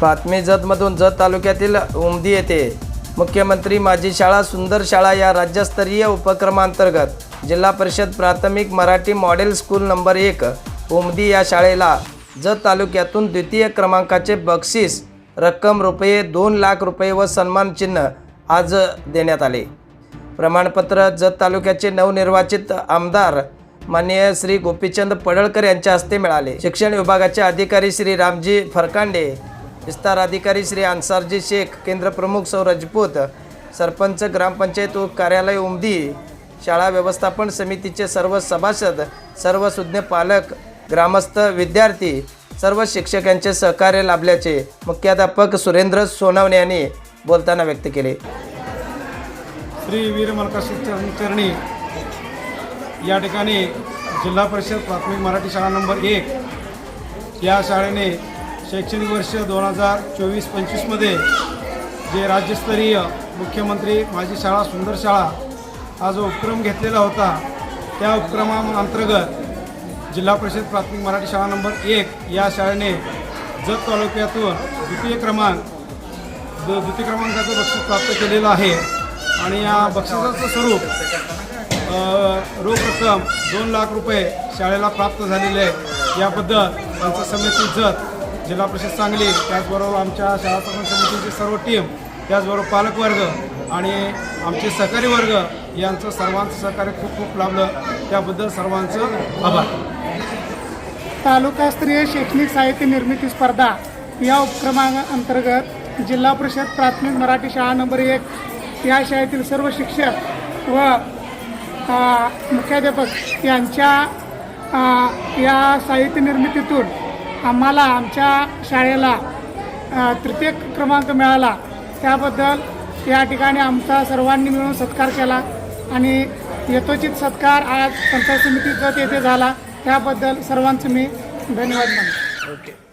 बातमी जतमधून जत तालुक्यातील उमदी येथे मुख्यमंत्री माझी शाळा सुंदर शाळा या राज्यस्तरीय उपक्रमांतर्गत जिल्हा परिषद प्राथमिक मराठी मॉडेल स्कूल नंबर एक उमदी या शाळेला जत तालुक्यातून द्वितीय क्रमांकाचे बक्षीस रक्कम रुपये दोन लाख रुपये व सन्मान चिन्ह आज देण्यात आले. प्रमाणपत्र जत तालुक्याचे नवनिर्वाचित आमदार माननीय श्री गोपीचंद पडळकर यांच्या हस्ते मिळाले. शिक्षण विभागाचे अधिकारी श्री रामजी फरकांडे विस्तार अधिकारी श्री अन्सारजी शेख केंद्र प्रमुख सौ रजपूत सरपंच ग्रामपंचायत व कार्यालय उमदी शाळा व्यवस्थापन समितीचे सर्व सभासद सर्व सुज्ञ पालक ग्रामस्थ विद्यार्थी सर्व शिक्षकांचे सहकार्य लाभल्याचे मुख्याध्यापक सुरेंद्र सोनवणे यांनी बोलताना व्यक्त केले. श्री वीर मलकाशी चरणी या ठिकाणी जिल्हा परिषद प्राथमिक मराठी शाळा नंबर एक या शाळेने शैक्षणिक वर्ष दोन हजार चोवीस पंचवीसमध्ये जे राज्यस्तरीय मुख्यमंत्री माझी शाळा सुंदर शाळा हा जो उपक्रम घेतलेला होता त्या उपक्रमाअंतर्गत जिल्हा परिषद प्राथमिक मराठी शाळा नंबर एक या शाळेने जत तालुक्यातून द्वितीय क्रमांक द द्वितीय क्रमांकाचं बक्षीस प्राप्त केलेलं आहे. आणि या बक्षिसाचं स्वरूप रोख रक्कम दोन लाख रुपये शाळेला प्राप्त झालेले आहे. याबद्दल आमचं समिती जत जिल्हा परिषद सांगली त्याचबरोबर आमच्या शाळा प्रबंध समितीची सर्व टीम त्याचबरोबर पालकवर्ग आणि आमचे सहकारी वर्ग यांचं सर्वांचं सहकार्य खूप खूप लाभलं. त्याबद्दल सर्वांचं आभार. तालुकास्तरीय शैक्षणिक साहित्य निर्मिती स्पर्धा या उपक्रमाअंतर्गत जिल्हा परिषद प्राथमिक मराठी शाळा नंबर एक या शाळेतील सर्व शिक्षक व मुख्याध्यापक यांच्या या साहित्य निर्मितीतून आम्हाला आमच्या शाळेला तृतीय क्रमांक मिळाला. त्याबद्दल या ठिकाणी आमचा सर्वांनी मिळून सत्कार केला आणि यथोचित सत्कार आज पंचायत समितीचा येथे झाला. त्याबद्दल सर्वांचं मी धन्यवाद मानतो. ओके.